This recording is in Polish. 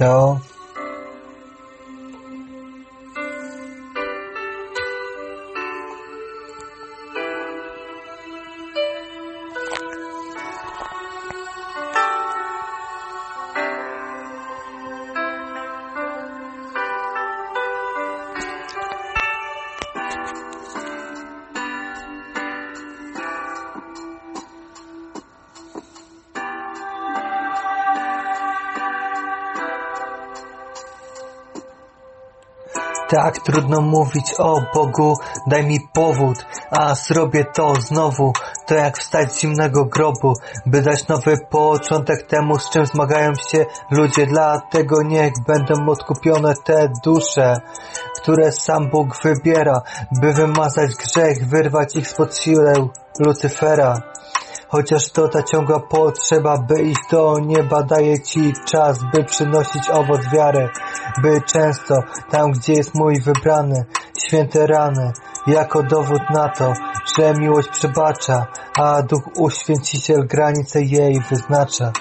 So Tak trudno mówić o Bogu, daj mi powód, a zrobię to znowu. To jak wstać z zimnego grobu, by dać nowy początek temu, z czym zmagają się ludzie. Dlatego niech będą odkupione te dusze, które sam Bóg wybiera, by wymazać grzech, wyrwać ich spod siłę Lucyfera. Chociaż to ta ciągła potrzeba, by iść do nieba daje Ci czas, by przynosić owoc wiary, by często tam, gdzie jest mój wybrany, święte rany, jako dowód na to, że miłość przebacza, a Duch Uświęciciel granice jej wyznacza.